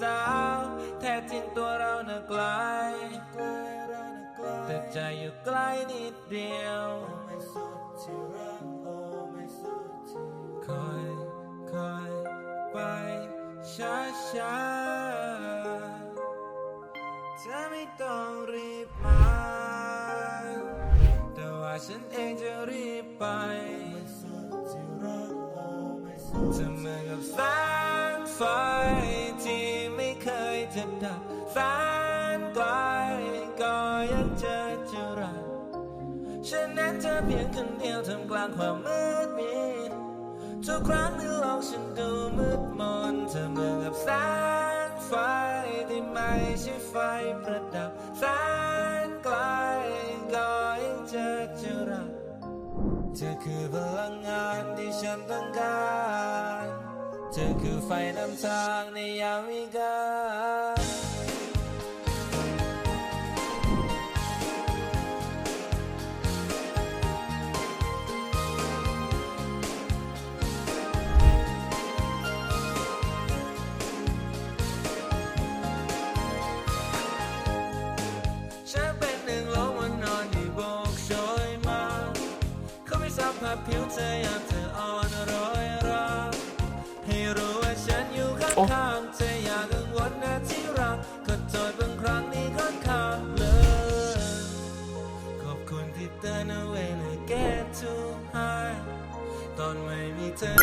สาว แท้จริงตัวเราน่ะไกล แต่ใจอยู่ใกล้นิดเดียว คอยคอยไปช้าช้าเธอไม่ต้องรีบมา แต่ว่าฉันเองจะรีบไปเธอเหมือนกับแสงไฟ จะดับแสนไกลก็ยังเจอจะรักฉันนั้นเธอเพียงคนเดียวทำกลางความมืดมิดทุกครั้งที่โลกฉันดูมืดมนเธอเหมือนกับแสงไฟที่ไม่ใช่ไฟประดับแสนไกลก็ยังเจอจะรักเธอคือพลังงานที่ฉันต้องการ เธอคือไฟนำทางในยามวิกาล ไม่สัมผัสผิวเธอยามเธออ่อนโรยราให้รู้ว่าฉันอยู่ข้างๆเธออย่ากังวลนะที่รักขอโทษบางครั้งนี้ค่อนข้างเลยขอบคุณที่เตือนเอาไว้เลย get too high ตอนไม่มีเธอ